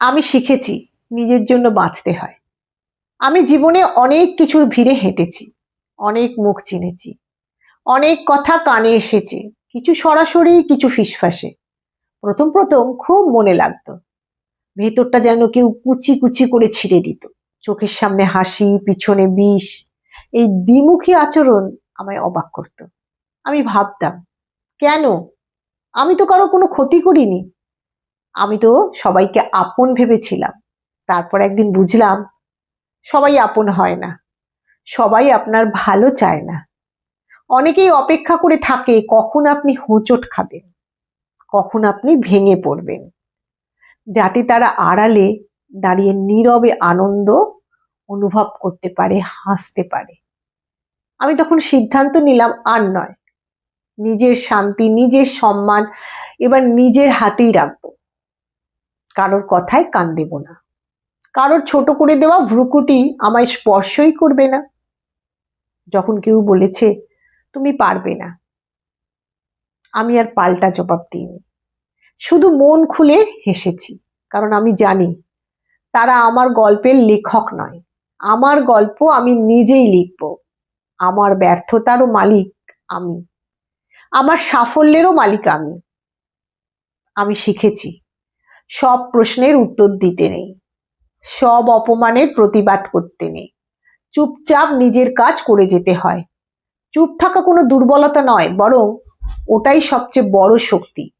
আমি শিখেছি নিজের জন্য বাঁচতে হয়। আমি জীবনে অনেক কিছুর ভিড়ে হেঁটেছি, অনেক মুখ চিনেছি, অনেক কথা কানে এসেছে, কিছু সরাসরি, কিছু ফিসফাসে। প্রথম প্রথম খুব মনে লাগতো, ভেতরটা যেন কেউ কুচি কুচি করে ছিঁড়ে দিত। চোখের সামনে হাসি, পিছনে বিষ, এই দ্বিমুখী আচরণ আমায় অবাক করত। আমি ভাবতাম, কেন? আমি তো কারও কোনো ক্ষতি করিনি। আমি তো সবাইকে আপন ভেবেছিলাম। তারপর একদিন বুঝলাম, সবাই আপন হয় না, সবাই আপনার ভালো চায় না। অনেকেই অপেক্ষা করে থাকে, কখন আপনি হোঁচট খাবেন, কখন আপনি ভেঙে পড়বেন, যাতে তারা আড়ালে দাঁড়িয়ে নীরবে আনন্দ অনুভব করতে পারে, হাসতে পারে। আমি তখন সিদ্ধান্ত নিলাম, আর নয়, নিজের শান্তি, নিজের সম্মান এবার নিজের হাতেই রাখব। কারোর কথায় কান দেব না। কারোর ছোট করে দেওয়া ভ্রুকুটি আমায় স্পর্শই করবে না। যখন কেউ বলেছে, তুমি পারবে না। আমি আর পাল্টা জবাব দিইনি। শুধু মন খুলে হেসেছি, কারণ আমি জানি, তারা আমার গল্পের লেখক নয়। আমার গল্প আমি নিজেই লিখব। আমার ব্যর্থতারও মালিক আমি। আমার সাফল্যেরও মালিক আমি। আমি শিখেছি। সব প্রশ্নের উত্তর দিতে নেই। সব অপমানের প্রতিবাদ করতে নেই। চুপচাপ নিজের কাজ করে যেতে হয়। চুপ থাকা কোনো দুর্বলতা নয়, বরং ওটাই সবচেয়ে বড় শক্তি।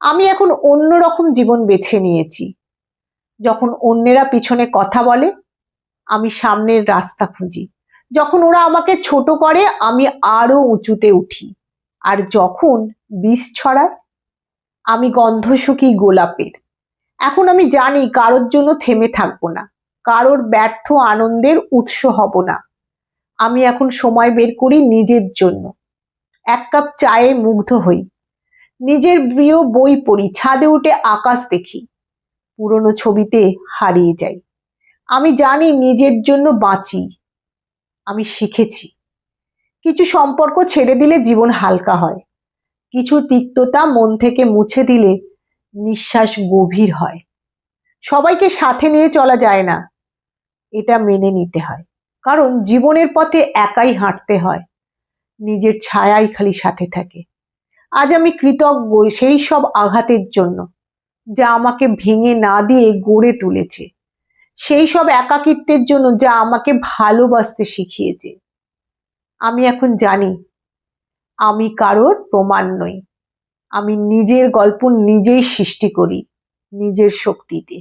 আমি এখন অন্যরকম জীবন বেছে নিয়েছি। যখন অন্যেরা পিছনে কথা বলে, আমি সামনের রাস্তা খুঁজি। যখন ওরা আমাকে ছোট করে, আমি আরও উঁচুতে উঠি। আর যখন বিষ ছড়ায়, আমি গন্ধ শুকি গোলাপের। এখন আমি জানি কারোর জন্য থেমে থাকব না, কারোর ব্যর্থ আনন্দের উৎস হব না। আমি এখন সময় বের করি নিজের জন্য। এক কাপ চায়ে মুগ্ধ হই। নিজের প্রিয় বই পড়ি, ছাদে উঠে আকাশ দেখি। পুরনো ছবিতে হারিয়ে যাই। আমি জানি নিজের জন্য বাঁচি। আমি শিখেছি। কিছু সম্পর্ক ছেড়ে দিলে জীবন হালকা হয়। কিছু তিক্ততা মন থেকে মুছে দিলে নিঃশ্বাস গভীর হয়। সবাইকে সাথে নিয়ে চলা যায় না। এটা মেনে নিতে হয়। কারণ জীবনের পথে একাই হাঁটতে হয়। নিজের ছায়াই খালি সাথে থাকে। আজ আমি কৃতজ্ঞ সেই সব আঘাতের জন্য যা আমাকে ভেঙে না দিয়ে গড়ে তুলেছে। সেই সব একাকিত্বের জন্য যা আমাকে ভালোবাসতে শিখিয়েছে। আমি এখন জানি, আমি কারোর প্রমাণ নই। আমি নিজের গল্প নিজেই সৃষ্টি করি নিজের শক্তিতে